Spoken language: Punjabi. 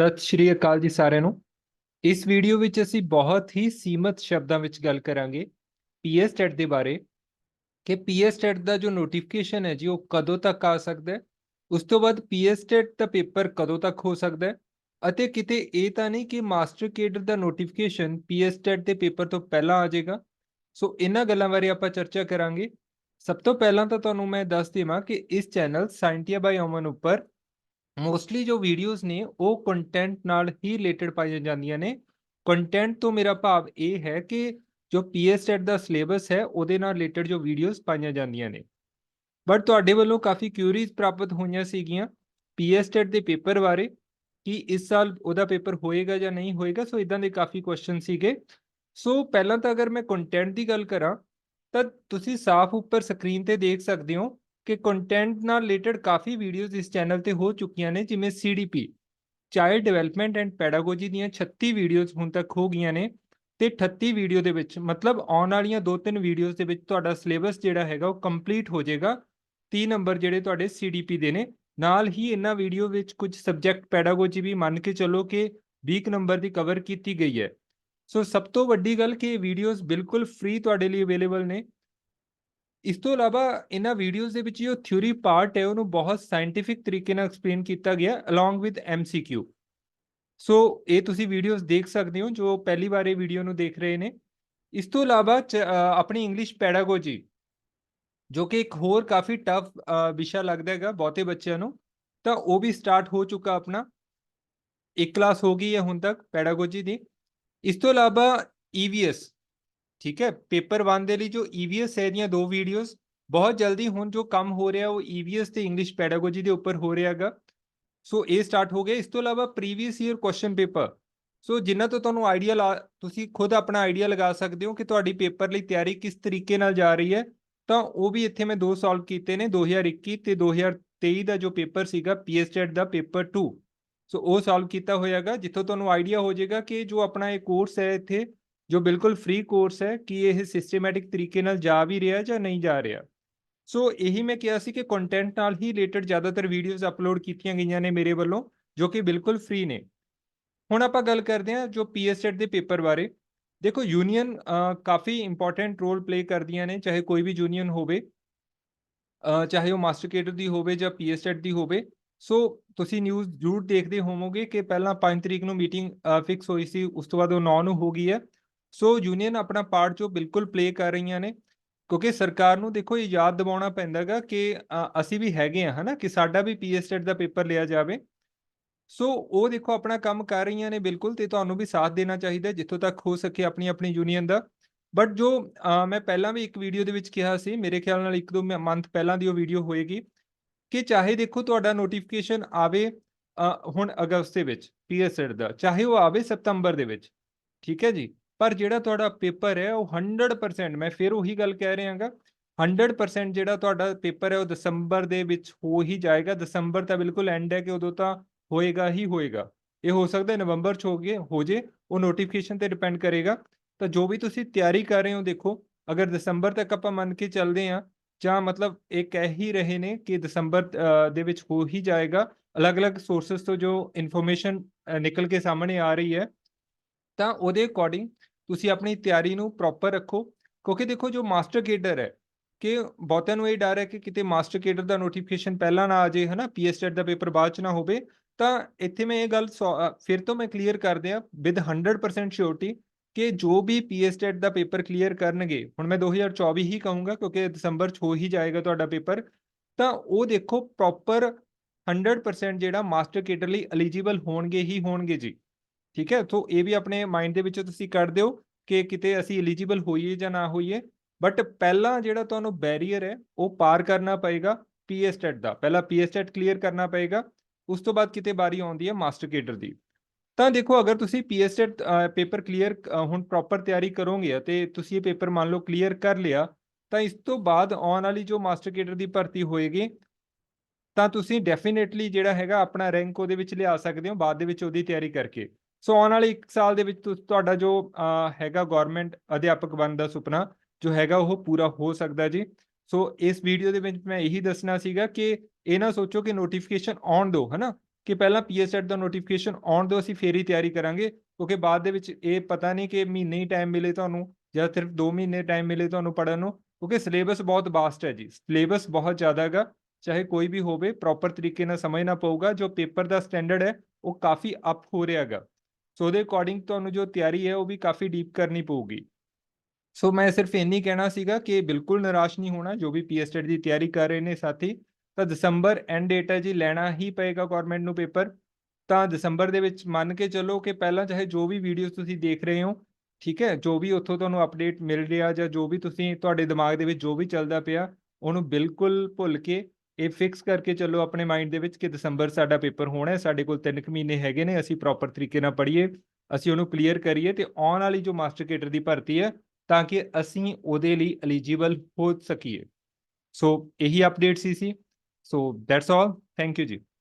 ਸਤਿ ਸ਼੍ਰੀ ਅਕਾਲ ਜੀ ਸਾਰਿਆਂ ਨੂੰ। ਇਸ ਵੀਡੀਓ ਵਿੱਚ ਅਸੀਂ ਬਹੁਤ ਹੀ ਸੀਮਤ ਸ਼ਬਦਾਂ ਵਿੱਚ ਗੱਲ ਕਰਾਂਗੇ ਪੀਐਸ ਟੈਟ ਦੇ ਬਾਰੇ। ਕਿ ਪੀਐਸ ਟੈਟ ਦਾ ਜੋ ਨੋਟੀਫਿਕੇਸ਼ਨ ਹੈ ਜੀ, ਉਹ ਕਦੋਂ ਤੱਕ ਆ ਸਕਦਾ ਹੈ? ਉਸ ਤੋਂ ਬਾਅਦ ਪੀਐਸ ਟੈਟ ਦਾ ਪੇਪਰ ਕਦੋਂ ਤੱਕ ਹੋ ਸਕਦਾ ਹੈ? ਅਤੇ ਕਿਤੇ ਇਹ ਤਾਂ ਨਹੀਂ ਕਿ ਮਾਸਟਰ ਕੇਡਰ ਦਾ ਨੋਟੀਫਿਕੇਸ਼ਨ ਪੀਐਸ ਟੈਟ ਦੇ ਪੇਪਰ ਤੋਂ ਪਹਿਲਾਂ ਆ ਜਾਏਗਾ। ਸੋ ਇਹਨਾਂ ਗੱਲਾਂ ਬਾਰੇ ਆਪਾਂ ਚਰਚਾ ਕਰਾਂਗੇ। ਸਭ ਤੋਂ ਪਹਿਲਾਂ ਤਾਂ ਤੁਹਾਨੂੰ ਮੈਂ ਦੱਸ ਦੇਵਾਂ ਕਿ ਇਸ ਚੈਨਲ ਸਾਇੰਟੀਆ ਬਾਈ ਅਮਨ ਉੱਪਰ ਮੋਸਟਲੀ ਜੋ ਵੀਡੀਓਜ਼ ਨੇ, ਉਹ ਕੰਟੈਂਟ ਨਾਲ ਹੀ ਰਿਲੇਟਡ ਪਾਈਆਂ ਜਾਂਦੀਆਂ ਨੇ। ਕੰਟੈਂਟ ਤੋਂ ਮੇਰਾ ਭਾਵ ਇਹ ਹੈ ਕਿ ਜੋ ਪੀਐਸਟੈਟ ਦਾ ਸਿਲੇਬਸ ਹੈ, ਉਹਦੇ ਨਾਲ ਰਿਲੇਟਡ ਜੋ ਵੀਡੀਓਜ਼ ਪਾਈਆਂ ਜਾਂਦੀਆਂ ਨੇ। ਬਟ ਤੁਹਾਡੇ ਵੱਲੋਂ ਕਾਫੀ ਕਿਊਰੀਜ਼ ਪ੍ਰਾਪਤ ਹੋਈਆਂ ਸੀਗੀਆਂ ਪੀਐਸਟੈਟ ਦੇ ਪੇਪਰ ਬਾਰੇ, ਕਿ ਇਸ ਸਾਲ ਉਹਦਾ ਪੇਪਰ ਹੋਏਗਾ ਜਾਂ ਨਹੀਂ ਹੋਏਗਾ ਸੋ ਇਦਾਂ ਦੇ ਕਾਫੀ ਕੁਐਸਚਨ ਸੀਗੇ। ਸੋ ਪਹਿਲਾਂ ਤਾਂ ਅਗਰ ਮੈਂ ਕੰਟੈਂਟ ਦੀ ਗੱਲ ਕਰਾਂ, ਤਾਂ ਤੁਸੀਂ ਸਾਫ਼ ਉੱਪਰ ਸਕਰੀਨ ਤੇ ਦੇਖ ਸਕਦੇ ਹੋ ਕਿ ਕੰਟੈਂਟ ਨਾਲ ਰਿਲੇਟਡ ਕਾਫੀ ਵੀਡੀਓਜ਼ ਇਸ ਚੈਨਲ ਤੇ ਹੋ ਚੁੱਕੀਆਂ ਨੇ, ਜਿਵੇਂ CDP child development and pedagogy ਦੀਆਂ 36 ਵੀਡੀਓਜ਼ ਹੁਣ ਤੱਕ ਹੋ ਗਈਆਂ ਨੇ ਤੇ 38 ਵੀਡੀਓ ਦੇ ਵਿੱਚ, ਮਤਲਬ ਆਉਣ ਵਾਲੀਆਂ ਦੋ ਤਿੰਨ ਵੀਡੀਓਜ਼ ਦੇ ਵਿੱਚ ਤੁਹਾਡਾ ਸਿਲੇਬਸ ਜਿਹੜਾ ਹੈਗਾ ਉਹ ਕੰਪਲੀਟ ਹੋ ਜਾਏਗਾ। 30 ਨੰਬਰ ਜਿਹੜੇ ਤੁਹਾਡੇ ਸੀਡੀਪੀ ਦੇ ਨੇ। ਨਾਲ ਹੀ ਇਹਨਾਂ ਵੀਡੀਓ ਵਿੱਚ ਕੁਝ ਸਬਜੈਕਟ ਪੈਡਾਗੋਜੀ ਵੀ ਮੰਨ ਕੇ ਚੱਲੋ ਕਿ 20 ਨੰਬਰ ਦੀ ਕਵਰ ਕੀਤੀ ਗਈ ਹੈ। ਸੋ ਸਭ ਤੋਂ ਵੱਡੀ ਗੱਲ ਕਿ ਇਹ ਵੀਡੀਓਜ਼ ਬਿਲਕੁਲ ਫ੍ਰੀ ਤੁਹਾਡੇ ਲਈ ਅਵੇਲੇਬਲ ਨੇ। ਇਸ ਤੋਂ ਇਲਾਵਾ ਇਹਨਾਂ ਵੀਡੀਓਜ਼ ਦੇ ਵਿੱਚ ਜੋ ਥਿਊਰੀ ਪਾਰਟ ਹੈ, ਉਹਨੂੰ ਬਹੁਤ ਸਾਇੰਟੀਫਿਕ ਤਰੀਕੇ ਨਾਲ ਐਕਸਪਲੇਨ ਕੀਤਾ ਗਿਆ ਅਲੋਂਗ ਵਿਦ ਐਮਸੀਕਿਊ ਸੋ ਇਹ ਤੁਸੀਂ ਵੀਡੀਓਜ਼ ਦੇਖ ਸਕਦੇ ਹੋ, ਜੋ ਪਹਿਲੀ ਵਾਰ ਇਹ ਵੀਡੀਓ ਨੂੰ ਦੇਖ ਰਹੇ ਨੇ। ਇਸ ਤੋਂ ਇਲਾਵਾ ਆਪਣੀ ਇੰਗਲਿਸ਼ ਪੈਡਾਗੋਜੀ ਜੋ ਕਿ ਇੱਕ ਹੋਰ ਕਾਫੀ ਟਫ ਵਿਸ਼ਾ ਲੱਗਦਾ ਹੈਗਾ ਬਹੁਤੇ ਬੱਚਿਆਂ ਨੂੰ, ਤਾਂ ਉਹ ਵੀ ਸਟਾਰਟ ਹੋ ਚੁੱਕਾ ਆਪਣਾ। ਇੱਕ ਕਲਾਸ ਹੋ ਗਈ ਹੈ ਹੁਣ ਤੱਕ ਪੈਡਾਗੋਜੀ ਦੀ। ਇਸ ਤੋਂ ਇਲਾਵਾ ਈਵੀਐਸ ਠੀਕ ਹੈ? ਪੇਪਰ 1 ਦੇ ਲਈ ਜੋ ਈਵੀਐਸ ਹੈ ਦੀਆਂ ਦੋ ਵੀਡੀਓਜ਼ ਬਹੁਤ ਜਲਦੀ ਹੁਣ ਜੋ ਕੰਮ ਹੋ ਰਿਹਾ ਉਹ ਈਵੀਐਸ ਤੇ ਇੰਗਲਿਸ਼ ਪੈਡਾਗੋਜੀ ਦੇ ਉੱਪਰ ਹੋ ਰਿਹਾ ਹੈਗਾ। ਸੋ ਇਹ ਸਟਾਰਟ ਹੋ ਗਿਆ। ਇਸ ਤੋਂ ਇਲਾਵਾ previous year question paper so ਜਿੰਨਾ ਤੋਂ ਤੁਹਾਨੂੰ ਆਈਡੀਆ ਤੁਸੀਂ ਖੁਦ ਆਪਣਾ ਆਈਡੀਆ ਲਗਾ ਸਕਦੇ ਹੋ ਕਿ ਤੁਹਾਡੀ ਪੇਪਰ ਲਈ ਤਿਆਰੀ ਕਿਸ ਤਰੀਕੇ ਨਾਲ ਜਾ ਰਹੀ ਹੈ। ਤਾਂ ਉਹ ਵੀ ਇੱਥੇ ਮੈਂ ਦੋ ਸੋਲਵ ਕੀਤੇ ਨੇ 2021 ਤੇ 2023 ਦਾ ਜੋ ਪੇਪਰ ਸੀਗਾ ਪੀਐਸਟੈਟ ਦਾ ਪੇਪਰ 2 ਸੋ ਉਹ ਸੋਲਵ ਕੀਤਾ ਹੋਇਆਗਾ ਜਿੱਥੋਂ ਤੁਹਾਨੂੰ ਆਈਡੀਆ ਹੋ ਜਾਏਗਾ ਕਿ ਜੋ ਆਪਣਾ ਇਹ ਕੋਰਸ ਹੈ ਇੱਥੇ ਜੋ ਬਿਲਕੁਲ ਫ੍ਰੀ ਕੋਰਸ ਹੈ, ਕਿ ਇਹ ਸਿਸਟਮੈਟਿਕ ਤਰੀਕੇ ਨਾਲ ਜਾ ਵੀ ਰਿਹਾ ਜਾਂ ਨਹੀਂ ਜਾ ਰਿਹਾ? ਸੋ ਇਹੀ ਮੈਂ ਕਿਹਾ ਸੀ ਕਿ ਕੰਟੈਂਟ ਨਾਲ ਹੀ ਰਿਲੇਟਡ ਜ਼ਿਆਦਾਤਰ ਵੀਡੀਓਜ਼ ਅਪਲੋਡ ਕੀਤੀਆਂ ਗਈਆਂ ਨੇ ਮੇਰੇ ਵੱਲੋਂ, ਜੋ ਕਿ ਬਿਲਕੁਲ ਫ੍ਰੀ ਨੇ। ਹੁਣ ਆਪਾਂ ਗੱਲ ਕਰਦੇ ਹਾਂ ਜੋ ਪੀਐਸਟੈਟ ਦੇ ਪੇਪਰ ਬਾਰੇ। ਦੇਖੋ ਯੂਨੀਅਨ ਕਾਫੀ ਇੰਪੋਰਟੈਂਟ ਰੋਲ ਪਲੇ ਕਰਦੀਆਂ ਨੇ, ਚਾਹੇ ਕੋਈ ਵੀ ਯੂਨੀਅਨ ਹੋਵੇ ਚਾਹੇ ਉਹ ਮਾਸਟਰ ਕੇਡਰ ਦੀ ਹੋਵੇ ਜਾਂ ਪੀਐਸਟੈਟ ਦੀ ਹੋਵੇ। ਸੋ ਤੁਸੀਂ ਨਿਊਜ਼ ਜ਼ਰੂਰ ਦੇਖਦੇ ਹੋਵੋਗੇ ਕਿ ਪਹਿਲਾਂ 5 ਤਰੀਕ ਨੂੰ ਮੀਟਿੰਗ ਫਿਕਸ ਹੋਈ ਸੀ, ਉਸ ਤੋਂ ਬਾਅਦ ਉਹ 9 ਨੂੰ ਹੋ ਗਈ ਹੈ। ਸੋ ਯੂਨੀਅਨ ਆਪਣਾ ਪਾਰਟ ਜੋ ਬਿਲਕੁਲ ਪਲੇ ਕਰ ਰਹੀਆਂ ਨੇ, ਕਿਉਂਕਿ ਸਰਕਾਰ ਨੂੰ ਦੇਖੋ ਇਹ ਯਾਦ ਦਿਵਾਉਣਾ ਪੈਂਦਾਗਾ ਕਿ ਅਸੀਂ ਵੀ ਹੈਗੇ ਆ ਹਨਾ, ਕਿ ਸਾਡਾ ਵੀ ਪੀਐਸਟੈਟ ਦਾ ਪੇਪਰ ਲਿਆ ਜਾਵੇ। ਸੋ ਉਹ ਦੇਖੋ ਆਪਣਾ ਕੰਮ ਕਰ ਰਹੀਆਂ ਨੇ ਬਿਲਕੁਲ ਤੇ ਤੁਹਾਨੂੰ ਵੀ ਸਾਥ ਦੇਣਾ ਚਾਹੀਦਾ ਜਿੱਥੋਂ ਤੱਕ ਹੋ ਸਕੇ ਆਪਣੀ ਆਪਣੀ ਯੂਨੀਅਨ ਦਾ। ਬਟ ਜੋ ਮੈਂ ਪਹਿਲਾਂ ਵੀ ਇੱਕ ਵੀਡੀਓ ਦੇ ਵਿੱਚ ਕਿਹਾ ਸੀ, ਮੇਰੇ ਖਿਆਲ ਨਾਲ ਇੱਕ ਦੋ ਮੰਥ ਪਹਿਲਾਂ ਦੀ ਉਹ ਵੀਡੀਓ ਹੋਏਗੀ, ਕਿ ਚਾਹੇ ਦੇਖੋ ਤੁਹਾਡਾ ਨੋਟੀਫਿਕੇਸ਼ਨ ਆਵੇ ਹੁਣ ਅਗਸਤ ਦੇ ਵਿੱਚ ਪੀਐਸਟੈਟ ਦਾ, ਚਾਹੇ ਉਹ ਆਵੇ ਸਤੰਬਰ ਦੇ ਵਿੱਚ, ਠੀਕ ਹੈ ਜੀ? ਪਰ ਜਿਹੜਾ ਤੁਹਾਡਾ ਪੇਪਰ ਹੈ ਉਹ 100% ਮੈਂ ਫਿਰ ਉਹੀ ਗੱਲ ਕਹਿ ਰਿਹਾਗਾ 100% ਜਿਹੜਾ ਤੁਹਾਡਾ ਪੇਪਰ ਹੈ ਉਹ ਦਸੰਬਰ ਦੇ ਵਿੱਚ ਹੋ ਹੀ ਜਾਏਗਾ, ਦਸੰਬਰ ਤਾਂ ਬਿਲਕੁਲ ਐਂਡ ਹੈ ਕਿ ਉਦੋਂ ਤਾਂ ਹੋਏਗਾ ਹੀ ਹੋਏਗਾ। ਇਹ ਹੋ ਸਕਦਾ ਨਵੰਬਰ ਚ ਹੋ ਗਏ, ਹੋ ਜੇ, ਉਹ ਨੋਟੀਫਿਕੇਸ਼ਨ ਤੇ ਡਿਪੈਂਡ ਕਰੇਗਾ। ਤਾਂ ਜੋ ਵੀ ਤੁਸੀਂ ਤਿਆਰੀ ਕਰ ਰਹੇ ਹੋ, ਦੇਖੋ, ਅਗਰ ਦਸੰਬਰ ਤੱਕ ਆਪਾਂ ਮੰਨ ਕੇ ਚੱਲਦੇ ਆ ਜਾਂ ਮਤਲਬ ਇਹ ਕਹਿ ਹੀ ਰਹੇ ਨੇ ਕਿ ਦਸੰਬਰ ਦੇ ਵਿੱਚ ਹੋ ਹੀ ਜਾਏਗਾ, ਅਲੱਗ-ਅਲੱਗ ਸੋਰਸਸ ਤੋਂ ਜੋ ਇਨਫੋਰਮੇਸ਼ਨ ਨਿਕਲ ਕੇ ਸਾਹਮਣੇ ਆ ਰਹੀ ਹੈ, ਤਾਂ ਉਹਦੇ ਅਕੋਰਡਿੰਗ ਤੁਸੀਂ ਆਪਣੀ ਤਿਆਰੀ ਨੂੰ ਪ੍ਰੋਪਰ ਰੱਖੋ, ਕਿਉਂਕਿ ਦੇਖੋ ਜੋ ਮਾਸਟਰ ਕੇਡਰ ਹੈ, ਕਿ ਬਹੁਤਿਆਂ ਨੂੰ ਇਹ ਡਰ ਹੈ ਕਿ ਕਿਤੇ ਮਾਸਟਰ ਕੇਡਰ ਦਾ ਨੋਟੀਫਿਕੇਸ਼ਨ ਪਹਿਲਾਂ ਨਾ ਆ ਜਾਏ, ਹਨਾ ਪੀਐਸਟੈਟ ਦਾ ਪੇਪਰ ਬਾਅਦ ਚ ਨਾ ਹੋਵੇ, ਤਾਂ ਇੱਥੇ ਮੈਂ ਇਹ ਗੱਲ ਫਿਰ ਤੋਂ ਮੈਂ ਕਲੀਅਰ ਕਰ ਦਿਆਂ ਵਿਦ 100% ਸ਼ੋਰਟੀ ਕਿ ਜੋ ਵੀ ਪੀਐਸਟੈਟ ਦਾ ਪੇਪਰ ਕਲੀਅਰ ਕਰਨਗੇ, ਹੁਣ ਮੈਂ 2024 ਹੀ ਕਹੂੰਗਾ, ਕਿਉਂਕਿ ਦਸੰਬਰ ਚ ਹੋ ਹੀ ਜਾਏਗਾ ਤੁਹਾਡਾ ਪੇਪਰ ਤਾਂ ਉਹ ਦੇਖੋ ਪ੍ਰੋਪਰ 100% ਜਿਹੜਾ ਮਾਸਟਰ ਕੇਡਰ ਲਈ ਐਲੀਜੀਬਲ ਹੋਣਗੇ ਹੀ ਹੋਣਗੇ ਜੀ। ਠੀਕ ਹੈ? ਤੋਂ ਇਹ ਵੀ ਆਪਣੇ ਮਾਈਂਡ ਦੇ ਵਿੱਚੋਂ ਤੁਸੀਂ ਕੱਢ ਦਿਓ ਕਿ ਕਿਤੇ ਅਸੀਂ ਐਲੀਜੀਬਲ ਹੋਈਏ ਜਾਂ ਨਾ ਹੋਈਏ। ਬਟ ਪਹਿਲਾਂ ਜਿਹੜਾ ਤੁਹਾਨੂੰ ਬੈਰੀਅਰ ਹੈ, ਉਹ ਪਾਰ ਕਰਨਾ ਪਏਗਾ ਪੀਐਸਟੈਟ ਦਾ। ਪਹਿਲਾਂ ਪੀਐਸਟੈਟ ਕਲੀਅਰ ਕਰਨਾ ਪਏਗਾ। ਉਸ ਤੋਂ ਬਾਅਦ ਕਿਤੇ ਬਾਰੀ ਆਉਂਦੀ ਹੈ ਮਾਸਟਰ ਕੇਡਰ ਦੀ। ਤਾਂ ਦੇਖੋ, ਅਗਰ ਤੁਸੀਂ ਪੀਐਸਟੈਟ ਪੇਪਰ ਕਲੀਅਰ ਹੁਣ ਪ੍ਰੋਪਰ ਤਿਆਰੀ ਕਰੋਗੇ ਤੇ ਤੁਸੀਂ ਇਹ ਪੇਪਰ ਮੰਨ ਲਓ ਕਲੀਅਰ ਕਰ ਲਿਆ, ਤਾਂ ਇਸ ਤੋਂ ਬਾਅਦ ਆਉਣ ਵਾਲੀ ਜੋ ਮਾਸਟਰ ਕੇਡਰ ਦੀ ਭਰਤੀ ਹੋਏਗੀ, ਤਾਂ ਤੁਸੀਂ ਡੈਫੀਨੇਟਲੀ ਜਿਹੜਾ ਹੈਗਾ ਆਪਣਾ ਰੈਂਕ ਉਹਦੇ ਵਿੱਚ ਲਿਆ ਸਕਦੇ ਹੋ, ਬਾਅਦ ਦੇ ਵਿੱਚ ਉਹਦੀ ਤਿਆਰੀ ਕਰਕੇ। ਸੋ ਆਉਣ ਵਾਲੇ 1 ਸਾਲ ਦੇ ਵਿੱਚ ਤੁਹਾਡਾ ਜੋ ਹੈਗਾ ਗਵਰਨਮੈਂਟ ਅਧਿਆਪਕ ਬਣਨ ਦਾ ਸੁਪਨਾ, ਜੋ ਹੈਗਾ ਉਹ ਪੂਰਾ ਹੋ ਸਕਦਾ ਜੀ। ਸੋ ਇਸ ਵੀਡੀਓ ਦੇ ਵਿੱਚ ਮੈਂ ਇਹੀ ਦੱਸਣਾ ਸੀਗਾ ਕਿ ਇਹ ਨਾ ਸੋਚੋ ਕਿ ਨੋਟੀਫਿਕੇਸ਼ਨ ਆਉਣ ਦਿਓ ਹਨਾ? ਕਿ ਪਹਿਲਾਂ ਪੀਐਸਟੈਟ ਦਾ ਨੋਟੀਫਿਕੇਸ਼ਨ ਆਉਣ ਦਿਓ ਅਸੀਂ ਫੇਰ ਹੀ ਤਿਆਰੀ ਕਰਾਂਗੇ। ਕਿਉਂਕਿ ਬਾਅਦ ਦੇ ਵਿੱਚ ਇਹ ਪਤਾ ਨਹੀਂ ਕਿ ਮਹੀਨੇ ਹੀ ਟਾਈਮ ਮਿਲੇ ਤੁਹਾਨੂੰ, ਜਾਂ ਸਿਰਫ 2 ਮਹੀਨੇ ਟਾਈਮ ਮਿਲੇ ਤੁਹਾਨੂੰ ਪੜਨ ਨੂੰ, ਕਿਉਂਕਿ ਸਿਲੇਬਸ ਬਹੁਤ ਵਾਸਟ ਹੈ ਜੀ। ਸਿਲੇਬਸ ਬਹੁਤ ਜ਼ਿਆਦਾ ਹੈਗਾ, ਚਾਹੇ ਕੋਈ ਵੀ ਹੋਵੇ ਪ੍ਰੋਪਰ ਤਰੀਕੇ ਨਾਲ ਸਮਝਣਾ ਪਊਗਾ, ਜੋ ਪੇਪਰ ਦਾ ਸਟੈਂਡਰਡ ਹੈ, ਉਹ ਕਾਫੀ ਅਪ ਹੋ ਰਿਹਾ ਹੈਗਾ। ਸੋ ਉਹਦੇ ਅਕੋਰਡਿੰਗ ਤੁਹਾਨੂੰ ਜੋ ਤਿਆਰੀ ਹੈ, ਉਹ ਵੀ ਕਾਫੀ ਡੀਪ ਕਰਨੀ ਪਊਗੀ। ਸੋ ਮੈਂ ਸਿਰਫ ਇੰਨੀ ਕਹਿਣਾ ਸੀਗਾ ਕਿ ਬਿਲਕੁਲ ਨਿਰਾਸ਼ ਨਹੀਂ ਹੋਣਾ, ਜੋ ਵੀ ਪੀਐਸਟੈਟ ਦੀ ਤਿਆਰੀ ਕਰ ਰਹੇ ਨੇ ਸਾਥੀ, ਤਾਂ ਦਸੰਬਰ ਐਂਡ ਡੇਟ ਹੈ ਜੀ, ਲੈਣਾ ਹੀ ਪਏਗਾ ਗਵਰਨਮੈਂਟ ਨੂੰ ਪੇਪਰ ਤਾਂ ਦਸੰਬਰ ਦੇ ਵਿੱਚ ਮੰਨ ਕੇ ਚੱਲੋ ਕਿ ਪਹਿਲਾਂ ਚਾਹੇ ਜੋ ਵੀ ਵੀਡੀਓਜ਼ ਤੁਸੀਂ ਦੇਖ ਰਹੇ ਹੋ, ਠੀਕ ਹੈ, ਜੋ ਵੀ ਉੱਥੋਂ ਤੁਹਾਨੂੰ ਅਪਡੇਟ ਮਿਲ ਰਿਹਾ ਜਾਂ ਜੋ ਵੀ ਤੁਸੀਂ ਤੁਹਾਡੇ ਦਿਮਾਗ ਦੇ ਵਿੱਚ ਜੋ ਵੀ ਚੱਲਦਾ ਪਿਆ, ਉਹਨੂੰ ਬਿਲਕੁਲ ਭੁੱਲ ਕੇ ਇਹ ਫਿਕਸ ਕਰਕੇ ਚੱਲੋ ਆਪਣੇ ਮਾਈਂਡ ਦੇ ਵਿੱਚ ਕਿ ਦਸੰਬਰ ਸਾਡਾ ਪੇਪਰ ਹੋਣਾ ਹੈ, ਸਾਡੇ ਕੋਲ 3 ਮਹੀਨੇ ਹੈਗੇ ਨੇ, ਅਸੀਂ ਪ੍ਰੋਪਰ ਤਰੀਕੇ ਨਾਲ ਪੜ੍ਹੀਏ, ਅਸੀਂ ਉਹਨੂੰ ਕਲੀਅਰ ਕਰੀਏ ਤੇ ਆਉਣ ਵਾਲੀ ਜੋ ਮਾਸਟਰ ਕੇਡਰ ਦੀ ਭਰਤੀ ਹੈ ਤਾਂ ਕਿ ਅਸੀਂ ਉਹਦੇ ਲਈ ਐਲੀਜੀਬਲ ਹੋ ਸਕੀਏ। ਸੋ ਇਹੀ ਅਪਡੇਟ ਸੀ ਸੀ। So that's all thank you ji.